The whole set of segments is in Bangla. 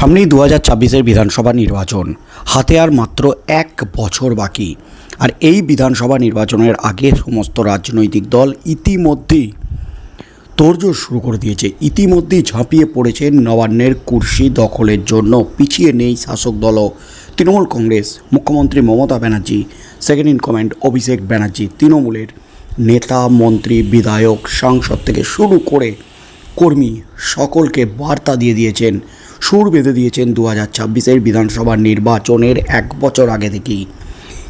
সামনেই দু হাজার ছাব্বিশের বিধানসভা নির্বাচন। হাতে আর মাত্র এক বছর বাকি। আর এই বিধানসভা নির্বাচনের আগে সমস্ত রাজনৈতিক দল ইতিমধ্যেই তোড়জোড় শুরু করে দিয়েছে। ইতিমধ্যেই ঝাঁপিয়ে পড়েছে নবান্নের কুর্সি দখলের জন্য। পিছিয়ে নেই শাসক দলও। তৃণমূল কংগ্রেস, মুখ্যমন্ত্রী Mamata Banerjee second in command Abhishek Banerjee, তৃণমূলের নেতা, মন্ত্রী, বিধায়ক, সাংসদ থেকে শুরু করে কর্মী সকলকে বার্তা দিয়ে দিয়েছেন সুর বেঁধে দিয়েছেন দু হাজার ছাব্বিশের বিধানসভা নির্বাচনের এক বছর আগে থেকেই।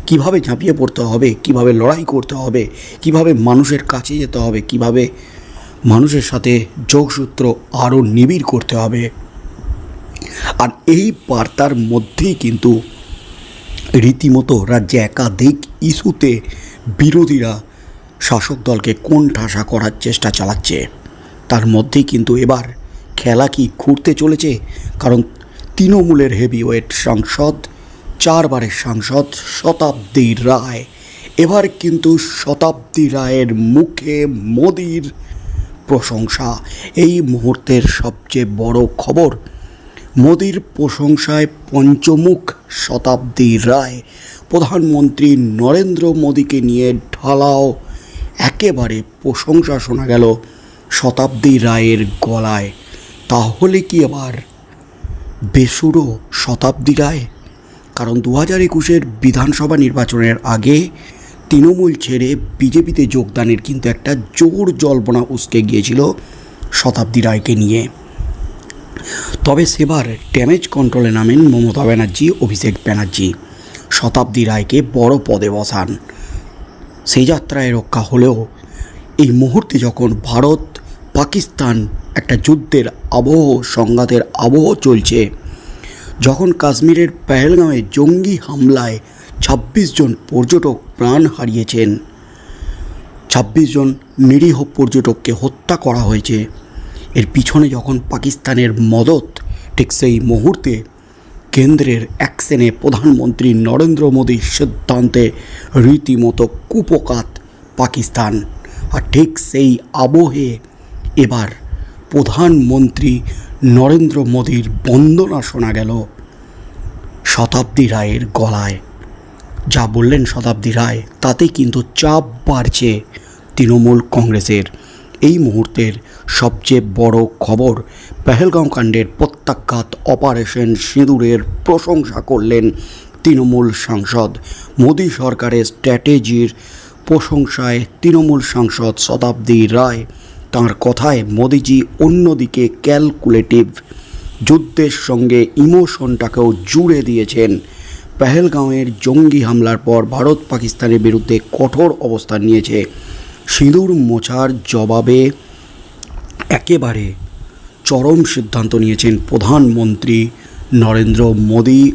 কীভাবে ঝাঁপিয়ে পড়তে হবে, কীভাবে লড়াই করতে হবে, কীভাবে মানুষের কাছে যেতে হবে, কীভাবে মানুষের সাথে যোগসূত্র আরও নিবিড় করতে হবে। আর এই বার্তার মধ্যেই কিন্তু রীতিমতো রাজ্যে একাধিক ইস্যুতে বিরোধীরা শাসক দলকে কোন ঠাসা করার চেষ্টা চালাচ্ছে। তার মধ্যেই কিন্তু এবার খেলা কি ঘুরতে চলেছে? কারণ তৃণমূলের হেভিওয়েট সাংসদ, চারবারের সাংসদ শতাব্দী রায়। এবার কিন্তু শতাব্দী রায়ের মুখে মোদির প্রশংসা। এই মুহূর্তের সবচেয়ে বড় খবর, মোদির প্রশংসায় পঞ্চমুখ শতাব্দী রায়। প্রধানমন্ত্রী নরেন্দ্র মোদীকে নিয়ে ঢালাও একেবারে প্রশংসা শোনা গেল শতাব্দী রায়ের গলায়। তাহলে কি আবার বেসুরো শতাব্দী রায় কারণ দু হাজার একুশের বিধানসভা নির্বাচনের আগে তৃণমূল ছেড়ে বিজেপিতে যোগদানের কিন্তু একটা জোর জল্পনা উসকে গিয়েছিল শতাব্দী রায়কে নিয়ে। তবে সেবার ড্যামেজ কন্ট্রোলে নামেন মমতা ব্যানার্জি, অভিষেক ব্যানার্জি। শতাব্দী রায়কে বড় পদে বসান। সেই যাত্রায় রক্ষা হলেও এই মুহূর্তে যখন ভারত পাকিস্তান একটা যুদ্ধের আবহ সংঘাতের আবহ চলছে। যখন কাশ্মীরের পেহেলগাঁওয়ে জঙ্গি হামলায় ছাব্বিশ জন পর্যটক প্রাণ হারিয়েছেন, ছাব্বিশ জন নিরীহ পর্যটককে হত্যা করা হয়েছে। এর পিছনে যখন পাকিস্তানের মদত, ঠিক সেই মুহূর্তে কেন্দ্রের অ্যাকশনে প্রধানমন্ত্রী নরেন্দ্র মোদীর সিদ্ধান্তে রীতিমতো কুপকাত পাকিস্তান। আর ঠিক সেই আবহে এবার প্রধানমন্ত্রী নরেন্দ্র মোদীর বন্দনা শোনা গেল শতাব্দী রায়ের গলায়। যা বললেন শতাব্দী রায় তাতে কিন্তু চাপ বাড়ছে তৃণমূল কংগ্রেসের। এই মুহূর্তের সবচেয়ে বড় খবর, পেহেলগাঁও কাণ্ডের প্রত্যাখ্যাত অপারেশন সিঁদুরের প্রশংসা করলেন তৃণমূল সাংসদ। মোদী সরকারের স্ট্র্যাটেজির প্রশংসায় তৃণমূল সাংসদ শতাব্দী রায় তাঁর কথায় মোদিজি অন্যদিকে ক্যালকুলেটিভ যুদ্ধের সঙ্গে ইমোশনটাকেও জুড়ে দিয়েছেন। পেহেলগাঁওয়ের জঙ্গি হামলার পর ভারত পাকিস্তানের বিরুদ্ধে কঠোর অবস্থান নিয়েছে। সিঁদুর মোছার জবাবে একেবারে চরম সিদ্ধান্ত নিয়েছেন প্রধানমন্ত্রী নরেন্দ্র মোদী।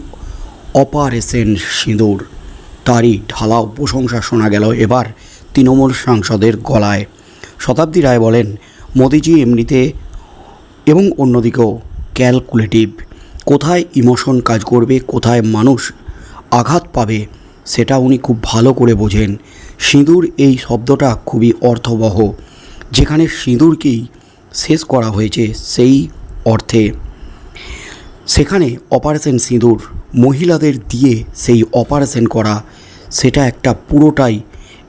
অপারেশন সিঁদুর, তারই ঢালাও প্রশংসা শোনা গেল। এবার তৃণমূল সাংসদের গলায় শতাব্দী রায় বলেন, মোদিজি এমনিতে এবং অন্যদিকেও ক্যালকুলেটিভ। কোথায় ইমোশন কাজ করবে, কোথায় মানুষ আঘাত পাবে, সেটা উনি খুব ভালো করে বোঝেন। সিঁদুর এই শব্দটা খুবই অর্থবহ। যেখানে সিঁদুরকেই শেষ করা হয়েছে, সেই অর্থে। সেখানে অপারেশন সিঁদুর মহিলাদের দিয়ে সেই অপারেশন করা, সেটা একটা পুরোটাই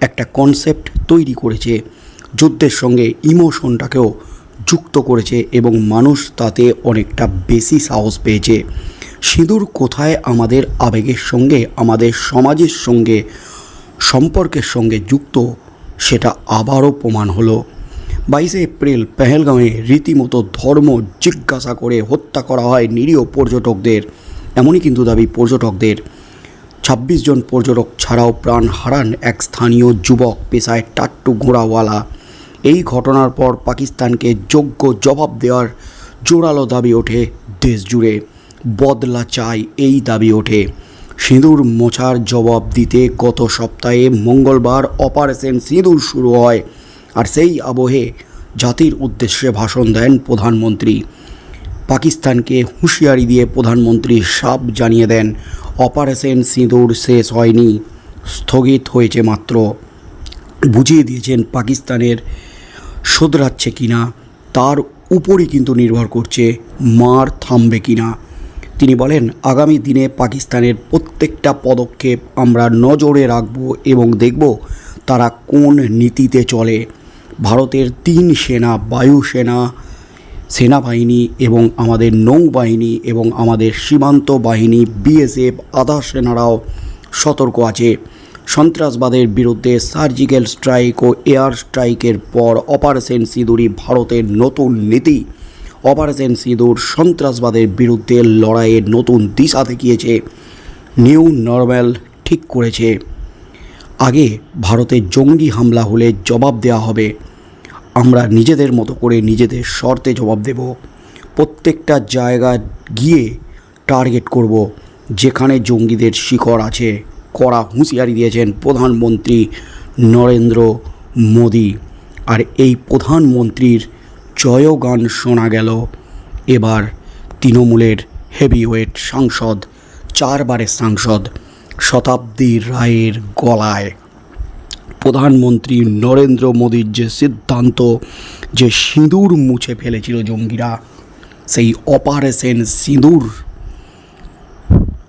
একটা কনসেপ্ট তৈরি করেছে। যুদ্ধের সঙ্গে ইমোশনটাকেও যুক্ত করেছে এবং মানুষ তাতে অনেকটা বেশি সাহস পেয়েছে। সিঁদুর কোথায় আমাদের আবেগের সঙ্গে, আমাদের সমাজের সঙ্গে, সম্পর্কের সঙ্গে যুক্ত, সেটা আবারও প্রমাণ হলো। বাইশে এপ্রিল পেহেলগাঁওয়ে রীতিমতো ধর্ম জিজ্ঞাসা করে হত্যা করা হয় নিরীহ পর্যটকদের। এমনই কিন্তু দাবি পর্যটকদের। ছাব্বিশ জন পর্যটক ছাড়াও প্রাণ হারান এক স্থানীয় যুবক পেশায় টাট্টু ঘোড়াওয়ালা। এই ঘটনার পর পাকিস্তানকে যোগ্য জবাব দেওয়ার জোরালো দাবি ওঠে দেশ জুড়ে। বদলা চাই এই দাবি ওঠে। সিঁদুর মোছার জবাব দিতে গত সপ্তাহে মঙ্গলবার অপারেশন সিঁদুর শুরু হয় আর সেই আবহে জাতির উদ্দেশ্যে ভাষণ দেন প্রধানমন্ত্রী। পাকিস্তানকে হুঁশিয়ারি দিয়ে প্রধানমন্ত্রী সাপ জানিয়ে দেন, অপারেশন সিঁদুর শেষ হয়নি, স্থগিত হয়েছে মাত্র। বুঝিয়ে দিয়েছেন পাকিস্তানের শোধরাচ্ছে কিনা, তার উপরই কিন্তু নির্ভর করছে মার থামবে কি না তিনি বলেন, আগামী দিনে পাকিস্তানের প্রত্যেকটা পদক্ষেপ আমরা নজরে রাখব এবং দেখব তারা কোন নীতিতে চলে। ভারতের তিন সেনা বায়ুসেনা সেনাবাহিনী এবং আমাদের নৌবাহিনী এবং আমাদের সীমান্ত বাহিনী, বিএসএফ, আধা সেনারাও সতর্ক আছে। সন্ত্রাসবাদের বিরুদ্ধে সার্জিক্যাল স্ট্রাইক ও এয়ার স্ট্রাইকের পর অপারেশন সিঁদুরি ভারতের নতুন নীতি। অপারেশন সিঁদুর সন্ত্রাসবাদের বিরুদ্ধে লড়াইয়ের নতুন দিশা দেখিয়েছে। নিউ নর্মাল ঠিক করেছে। আগে ভারতে জঙ্গি হামলা হলে জবাব দেওয়া হবে। আমরা নিজেদের মতো করে নিজেদের শর্তে জবাব দেব। প্রত্যেকটা জায়গা গিয়ে টার্গেট করব, যেখানে জঙ্গিদের শিকড় আছে। কড়া হুঁশিয়ারি দিয়েছেন প্রধানমন্ত্রী নরেন্দ্র মোদি। আর এই প্রধানমন্ত্রীর জয়গান শোনা গেল। এবার তৃণমূলের হেভিওয়েট সাংসদ, চারবারের সাংসদ শতাব্দী রায়ের গলায়। প্রধানমন্ত্রী নরেন্দ্র মোদীর যে সিদ্ধান্ত, যে সিঁদুর মুছে ফেলেছিল জঙ্গিরা, সেই অপারেশন সিঁদুর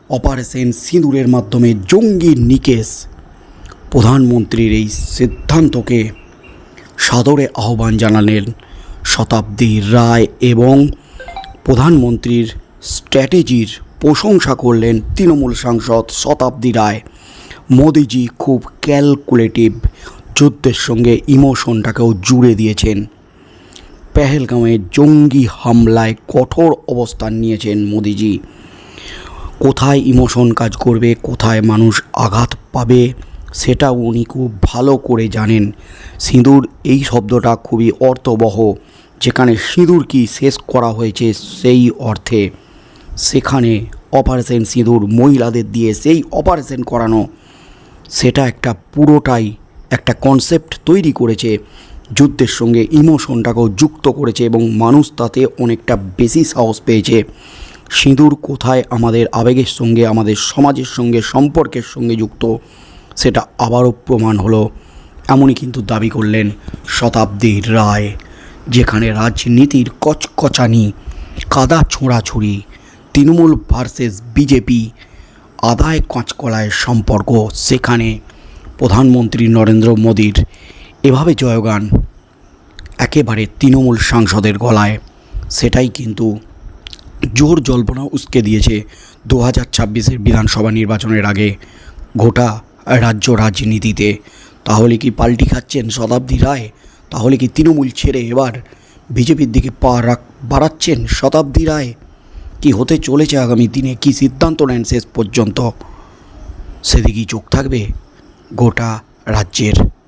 অপারেশন সিঁদুরের মাধ্যমে জঙ্গি নিকেশ প্রধানমন্ত্রীর এই সিদ্ধান্তকে সাদরে আহ্বান জানালেন শতাব্দী রায় এবং প্রধানমন্ত্রীর স্ট্র্যাটেজির প্রশংসা করলেন তৃণমূল সাংসদ শতাব্দী রায়। মোদিজি খুব ক্যালকুলেটিভ যুদ্ধের সঙ্গে ইমোশনটাকেও জুড়ে দিয়েছেন। পেহেলগাঁওয়ে জঙ্গি হামলায় কঠোর অবস্থান নিয়েছেন মোদিজি। কোথায় ইমোশন কাজ করবে, কোথায় মানুষ আঘাত পাবে সেটা উনি খুব ভালো করে জানেন। সিঁদুর, এই শব্দটা খুবই অর্থবহ, যেখানে সিঁদুর কি শেষ করা হয়েছে সেই অর্থে। সেখানে অপারেশন সিঁদুর মহিলাদের দিয়ে সেই অপারেশন করানো, সেটা একটা পুরোটাই একটা কনসেপ্ট তৈরি করেছে, যুদ্ধের সঙ্গে ইমোশনটাকেও যুক্ত করেছে এবং মানুষ তাতে অনেকটা বেশি সাহস পেয়েছে। সিঁদুর কোথায় আমাদের আবেগের সঙ্গে, আমাদের সমাজের সঙ্গে, সম্পর্কের সঙ্গে যুক্ত? সেটা আবারও প্রমাণ হলো। এমনই কিন্তু দাবি করলেন শতাব্দী রায়, যেখানে রাজনীতির কচকচানি, কাদা ছোঁড়াছুড়ি, তৃণমূল ভার্সেস বিজেপি, আদায় কাঁচকলায় সম্পর্ক। সেখানে প্রধানমন্ত্রী নরেন্দ্র মোদীর এভাবে জয়গান, একেবারে তৃণমূল সাংসদের গলায়। সেটাই কিন্তু জোর জল্পনা উস্কে দিয়েছে দু হাজার ছাব্বিশের বিধানসভা নির্বাচনের আগে গোটা রাজ্য রাজনীতিতে। তাহলে কি পাল্টি খাচ্ছেন শতাব্দী রায়? তাহলে কি তৃণমূল ছেড়ে এবার বিজেপির দিকে পা রাখ, বাড়াচ্ছেন শতাব্দী রায়? কি হতে চলেছে আগামী দিনে? কি সিদ্ধান্ত নেন শেষ পর্যন্ত? সেদিকেই চোখ থাকবে গোটা রাজ্যের।